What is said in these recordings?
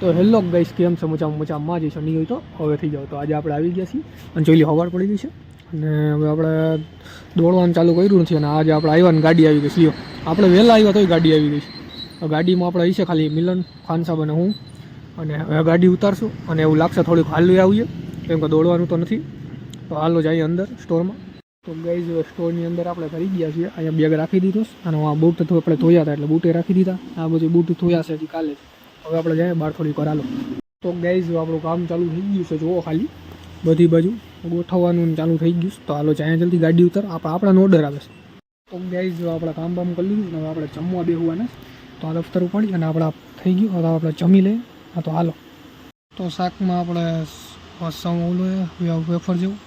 તો hello guys, કેમ છે? મજા મજા માં જઈશું નહીં હોય તો હવે થઈ જાવ તો આજે આપણે આવી ગયા છીએ અને જોઈ લો હવાર પડી ગઈ છે. અને હવે આપણે દોડવાનું ચાલુ કર્યું નથી અને આજે આપણે આવ્યા ને ગાડી આવી ગઈ સીઓ આપણે વહેલા આવ્યા તોય ગાડી આવી ગઈ છે. ગાડીમાં આપણે છે ખાલી મિલન ખાન સાહેબ અને હું. અને હવે ગાડી ઉતારશું અને એવું લાગશે થોડીક હાલવી આવીએ. કેમ કે દોડવાનું તો નથી. તો હાલો જઈએ અંદર સ્ટોરમાં. તો ગાઈઝ સ્ટોરની અંદર આપણે કરી ગયા છીએ. અહીંયા બેગ રાખી દીધો અને આ બૂટ આપણે ધોયા હતા એટલે બૂટે રાખી દીધા. આ બધું બૂટ ધોયા છે હજી કાલે. જ હવે આપણે જઈએ બહાર થોડીક વાર હાલો. તો ગાઈઝ આપણું કામ ચાલુ થઈ ગયું છે, જુઓ ખાલી. બધી બાજુ ગોઠવવાનું ચાલુ થઈ ગયું છે. તો હાલો જાય જલ્દી ગાડી ઉતર. આપણે આપણાને ઓર્ડર આવે છે. તો ગાઈઝ આપણે કામ બામ કરી લીધું ને હવે આપણે જમવા બેહવાના છે. તો આ દફતર પડી અને આપણે થઈ ગયું. હવે આપણે જમી લઈએ. હા તો હાલો. તો શાકમાં આપણે સૌ ઓલું વેફર જેવું.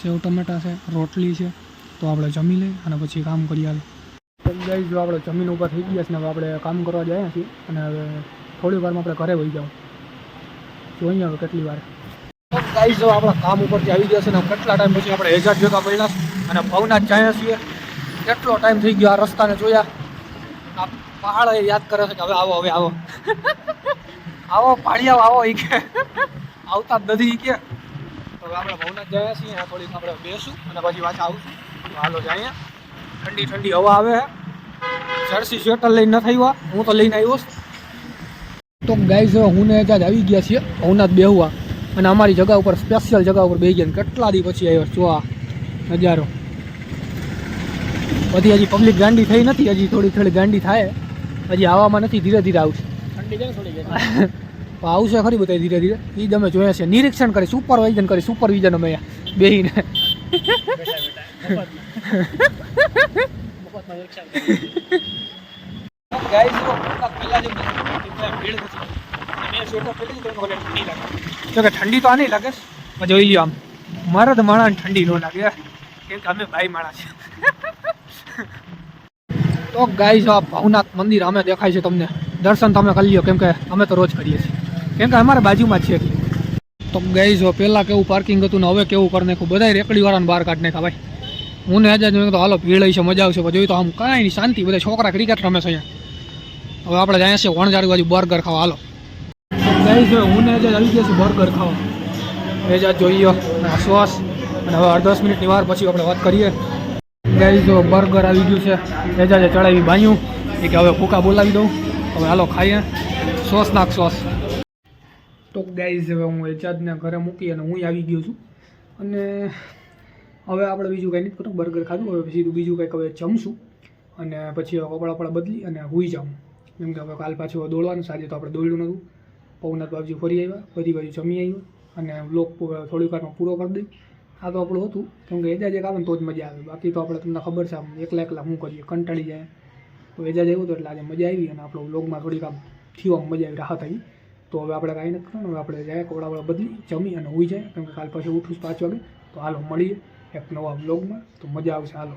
સેવ ટમેટા છે, રોટલી છે. તો આપણે જમી લઈએ અને પછી કામ કરીએ હાલો તો ગાઈઝ જો આપણે જમીન ઉપર થઈ ગયા છે ને હવે આપણે કામ કરવા જાય છીએ. અને હવે થોડી વારમાં આપણે ઘરે વહી જાઉં. જોઈએ હવે કેટલી વાર. ગાઈઝ આપણા કામ ઉપરથી આવી ગયા છે ને કેટલા ટાઈમ પછી આપણે એજાજ જોતા પડ્યા અને ભવનાથ જાય છીએ. કેટલો ટાઈમ થઈ ગયો આ રસ્તાને જોયા? આ પહાડ યાદ કરે છે કે હવે આવો હવે આવો. આવો પાળિયા આવો એ કે. આવતા જ નથી કે. તો હવે આપણે ભવનાથ ગયા છીએ થોડીક આપણે બેસું અને પછી પાછા આવશું. હાલો જાય ઠંડી ઠંડી હવા આવે. જર્સી સ્વેટર લઈને ન થયું હું તો લઈને આવ્યો છું. તો ગાઈઝ હું ને ત્યાં આવી ગયા છીએ ભવનાથ બેહવા અને અમારી જગા ઉપર સ્પેશિયલ જગા ઉપર બેહી ગયા ને કેટલા દી પછી આવ્યો જો આ નજારો. બધી હજી પબ્લિક ગાંડી થઈ નથી હજી થોડી થોડી ગાંડી થાય. હજી આવવામાં નથી ધીરે ધીરે આવશે. આવશે ખરી બધા ધીરે ધીરે. એ તમે અમે જોયા છે. નિરીક્ષણ કરી સુપરવાઇઝન કરી સુપરવિઝન અમે બેહીને. બેઠા મફતમાં રિક્ષા જો ઠંડી તો આ નહીં લાગે પણ જોઈ લ્યો આમ. મારા તો માણસ ઠંડી ન લાગે. કેમ કે અમે ભાઈ માણસ તો ગાઈ જો આ ભવનાથ મંદિર અમે દેખાય છે તમને. દર્શન તમે કરી લ્યો, કેમ કે અમે તો રોજ કરીએ છીએ. કેમ કે અમારા બાજુમાં છે તો ગઈ જો પહેલાં કેવું પાર્કિંગ હતું ને હવે કેવું કરી નાખ્યું બધા રેકડી વાળાને બહાર કાઢી નાખ્યા, ભાઈ. હું ને આજે તો હાલો, ભીડ છે, મજા આવશે. જોયું તો આમ કાંઈ નહીં, શાંતિ, બધા છોકરા ક્રિકેટ રમે છે અહીંયા. હવે આપણે જાય છે વણઝાડી બાજુ બર્ગર ખાવા. હાલો. ગઈ જો હું ને આજે આવી ગયા છે બર્ગર ખાવા. એ જ જોઈએ. શ્વાસ અને હવે અડધસ મિનિટની વાર પછી આપણે વાત કરીએ. ગઈ જો બર્ગર આવી ગયું છે. એ જ ચડાવી બાયું એ કે હવે ફૂકા બોલાવી દઉં. હવે હાલો ખાઈએ. સોસ નાખ સોસ. તો ગાઈઝ હવે હું એજાજને ઘરે મૂકી અને હું આવી ગયો છું. અને હવે આપણે બીજું કંઈ નથી કરું બર્ગર ખાધું. હવે સીધું બીજું કંઈક હવે જમશું. અને પછી કપડાં કપડાં બદલી અને હુઈ જાઉં. કેમ કે હવે કાલ પાછું દોડવાનું સાંજે તો આપણે દોડ્યું નહોતું. પવનાથ બાજુ ફરી આવ્યા, બધી બાજુ જમી આવ્યું અને બ્લોક થોડીક વારમાં પૂરો કરી દઈ આ તો આપણું હતું, કેમ કે એજાજ એક આવે ને તો જ મજા આવે. બાકી તો આપણે તમને ખબર છે આમ એકલા એકલા શું કરીએ, કંટાળી જાય. તો એજાજ આવ્યું તો એટલે આજે મજા આવી અને આપણો બ્લોગમાં થોડીક આમ થયું આમ મજા આવી, રાહત આવી. તો હવે આપણે કાંઈ નથી કરવાનું, હવે આપણે જાય કપડાં વપડા બદલી, જમી અને હોઈ જાય. કેમ કે કાલ પછી ઉઠું પાંચ વાગે. તો હાલો મળીએ એક નવા બ્લોગમાં તો મજા આવશે, હાલો.